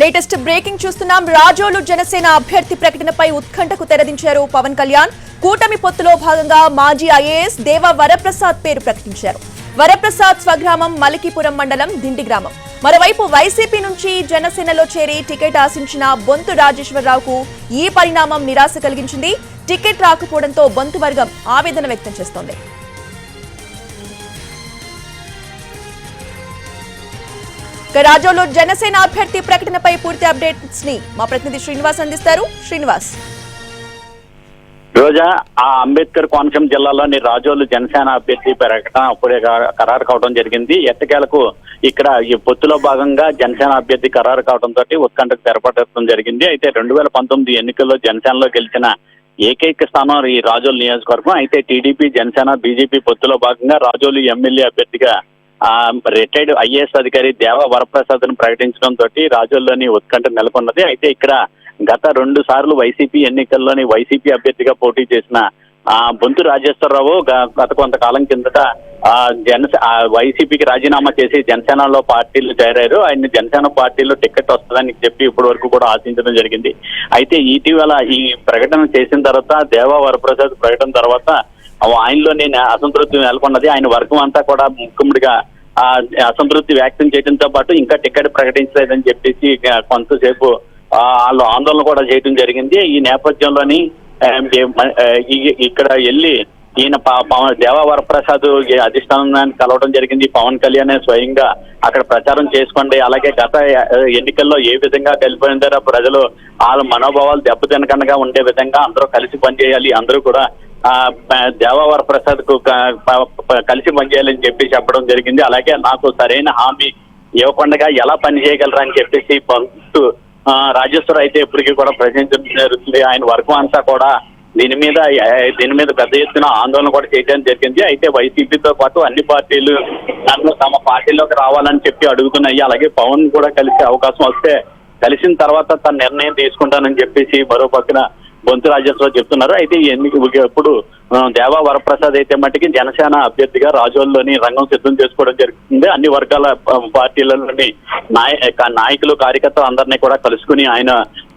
Latest breaking చూస్తున్నాం. రాజోలు జనసేన అభ్యర్థి ప్రకటనపై ఉత్కంఠకు తెరదించారు పవన్ కళ్యాణ్. కూటమి పొత్తులో భాగంగా మాజీ ఐఏఎస్ దేవ వరప్రసాద్ పేరు ప్రకటించారు. వరప్రసాద్ స్వగ్రామం మలికిపురం మండలం దిండి గ్రామం. మరోవైపు వైసీపీ నుంచి జనసేనలో చేరి టికెట్ ఆశించిన బొంతు రాజేశ్వరరావుకు ఈ పరిణామం నిరాశ కలిగించింది. టికెట్ రాకపోవడంతో బొంతు వర్గం ఆవేదన వ్యక్తం చేస్తోంది. రాజోలో జనసేన అభ్యర్థి ప్రకటనపై పూర్తి అప్డేట్స్ని మా ప్రతినిధి శ్రీనివాస్ అందిస్తారు. శ్రీనివాస్. రోజా ఆ అంబేద్కర్ కోనసీమ జిల్లాలోని రాజోలు జనసేన అభ్యర్థి ప్రకటన అప్పుడే కా- ఖరారు కావడం జరిగింది. ఎట్టకేలకు ఇక్కడ ఈ పొత్తులో భాగంగా జనసేన అభ్యర్థి ఖరారు కావడంతో ఉత్కంఠకు తెరపడటం జరిగింది. అయితే రెండు వేల పంతొమ్మిది ఎన్నికల్లో జనసేనలో గెలిచిన ఏకైక స్థానం ఈ రాజోలు నియోజకవర్గం. అయితే టీడీపీ జనసేన బీజేపీ పొత్తులో భాగంగా రాజోలు ఎమ్మెల్యే అభ్యర్థిగా రిటైర్డ్ ఐఏఎస్ అధికారి దేవ వరప్రసాద్ను ప్రకటించడం తోటి రాజుల్లోని ఉత్కంఠ నెలకొన్నది. అయితే ఇక్కడ గత రెండు సార్లు వైసీపీ ఎన్నికల్లోని వైసీపీ అభ్యర్థిగా పోటీ చేసిన ఆ బొంతు రాజేశ్వరరావు గత కొంతకాలం కిందట ఆ జన వైసీపీకి రాజీనామా చేసి జనసేనలో పార్టీలు చేరారు. ఆయన జనసేన పార్టీలో టికెట్ వస్తుందని చెప్పి ఇప్పటి వరకు కూడా ఆశించడం జరిగింది. అయితే ఇటీవల ఈ ప్రకటన చేసిన తర్వాత దేవా వరప్రసాద్ ప్రకటన తర్వాత ఆయనలో నేను అసంతృప్తి నెలకొన్నది. ఆయన వర్గం అంతా కూడా ముఖ్యముడిగా ఆ అసంతృప్తి వ్యక్తం చేయడంతో పాటు ఇంకా టికెట్ ప్రకటించలేదని చెప్పేసి కొంతసేపు వాళ్ళు ఆందోళన కూడా చేయడం జరిగింది. ఈ నేపథ్యంలోని ఇక్కడ వెళ్ళి ఈయన పవన్ దేవా వరప్రసాద్ అధిష్టానాన్ని కలవడం జరిగింది. పవన్ కళ్యాణ్ స్వయంగా అక్కడ ప్రచారం చేసుకోండి. అలాగే గత ఎన్నికల్లో ఏ విధంగా కలిపోయిందారో ప్రజలు వాళ్ళ మనోభావాలు దెబ్బతినకుండా ఉండే విధంగా అందరూ కలిసి పనిచేయాలి. అందరూ కూడా దేవవర ప్రసాద్కు కలిసి పనిచేయాలని చెప్పి చెప్పడం జరిగింది. అలాగే నాకు సరైన హామీ ఇవ్వకుండా ఎలా పని చేయగలరా అని చెప్పేసి పంతు రాజేశ్వర అయితే ఇప్పటికీ కూడా ప్రశ్నించడం జరుగుతుంది. ఆయన వర్గం అంతా కూడా దీని మీద దీని మీద పెద్ద ఎత్తున ఆందోళన కూడా చేయడం జరిగింది. అయితే వైసీపీతో పాటు అన్ని పార్టీలు నన్ను తమ పార్టీలోకి రావాలని చెప్పి అడుగుతున్నాయి. అలాగే పవన్ కూడా కలిసే అవకాశం వస్తే కలిసిన తర్వాత తన నిర్ణయం తీసుకుంటానని చెప్పేసి మరో పక్కన బొంతు రాజేశ్వరరావు చెప్తున్నారు. అయితే ఈ ఎన్నిక ఇప్పుడు దేవా వరప్రసాద్ అయితే మట్టికి జనసేన అభ్యర్థిగా రాజోల్లోని రంగం సిద్ధం చేసుకోవడం జరుగుతుంది అన్ని వర్గాల పార్టీలలోని నాయ నాయకులు కార్యకర్తలు అందరినీ కూడా కలుసుకుని ఆయన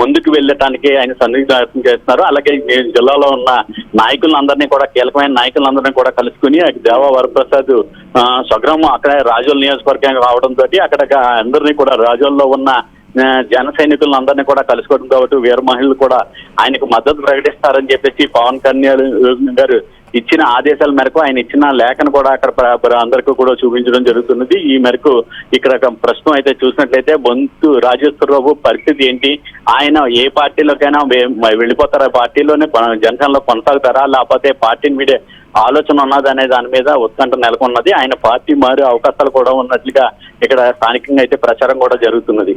ముందుకు వెళ్ళటానికి ఆయన సన్నిహితం చేస్తున్నారు. అలాగే జిల్లాలో ఉన్న నాయకులందరినీ కూడా కీలకమైన నాయకులందరినీ కూడా కలుసుకుని దేవా వరప్రసాద్ స్వగ్రామం అక్కడ రాజోల్ నియోజకవర్గం రావడంతో అక్కడ అందరినీ కూడా రాజోల్లో ఉన్న జన సైనికులను అందరినీ కూడా కలుసుకోవడం కాబట్టి వీర మహిళలు కూడా ఆయనకు మద్దతు ప్రకటిస్తారని చెప్పేసి పవన్ కళ్యాణ్ గారు ఇచ్చిన ఆదేశాల మేరకు ఆయన ఇచ్చిన లేఖను కూడా అక్కడ అందరికీ కూడా చూపించడం జరుగుతున్నది. ఈ మేరకు ఇక్కడ ఒక ప్రశ్న అయితే చూసినట్లయితే బొంతు రాజేశ్వరరావు పరిస్థితి ఏంటి? ఆయన ఏ పార్టీలోకైనా వెళ్ళిపోతారా పార్టీలోనే? జనసేనలో కొనసాగుతారా? లేకపోతే పార్టీని వీడే ఆలోచన ఉన్నది అనే దాని మీద ఉత్కంఠ నెలకొన్నది. ఆయన పార్టీ మారే అవకాశాలు కూడా ఉన్నట్లుగా ఇక్కడ స్థానికంగా అయితే ప్రచారం కూడా జరుగుతున్నది.